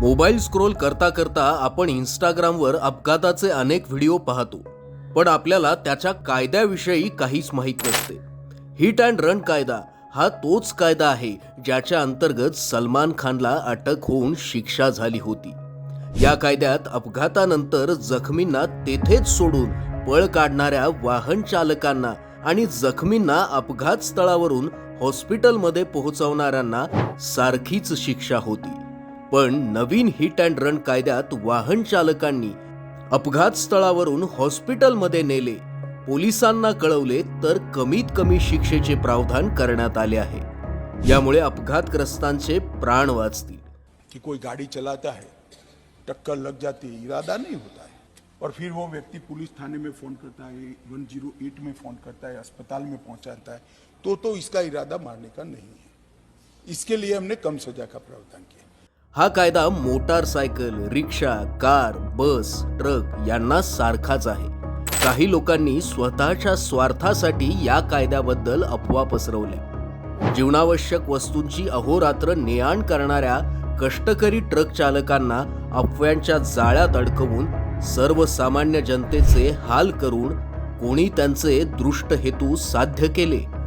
Mobile scroll करता करता आपण इंस्टाग्रामवर अपघाताचे अनेक व्हिडिओ पाहतो. पण आपल्याला त्याच्या कायद्याविषयी काहीच माहीत नसते. हिट अँड रन कायदा हा तोच कायदा आहे ज्याच्या अंतर्गत सलमान खानला अटक होऊन शिक्षा झाली होती. या कायद्यात अपघातानंतर जखमींना तेथेच सोडून पळ काढणाऱ्या वाहन चालकांना आणि जखमींना अपघात स्थळावरून हॉस्पिटलमध्ये पोहोचवणाऱ्यांना सारखीच शिक्षा होती. पण नवीन हिट अँड रन कायद्यात वाहन चालकांनी अपघात स्थळावरून हॉस्पिटलमध्ये नेले. पोलिसांना कळवले तर कमीत कमी शिक्षेचे प्रावधान करण्यात आले आहे. यामुळे अपघातग्रस्तांचे प्राण वाचतील. की कोई गाड़ी चलाता है टक्कर लग जाती है इरादा नहीं होता है। और फिर वो व्यक्ति पुलिस थाने में फोन करता है वन जीरो एट में फोन करता है अस्पताल में पहुंचाता है तो तो इसका इरादा मारने का नहीं है। इसके लिए हमने कम सजा का प्रावधान किया। हा कायदा motorcycle rickshaw car bus truck यांना सारखाच आहे. काही लोकांनी स्वतःच्या स्वार्थासाठी या कायद्याबद्दल अफवा पसरवल्या. जीवनावश्यक वस्तूंची अहोरात्र नेआण करणाऱ्या कष्टकरी ट्रक चालकांना अफव्यांच्या जाळ्यात अडकवून सर्वसामान्य जनतेचे हाल करून कोणी त्यांचे दृष्ट हेतू साध्य केले.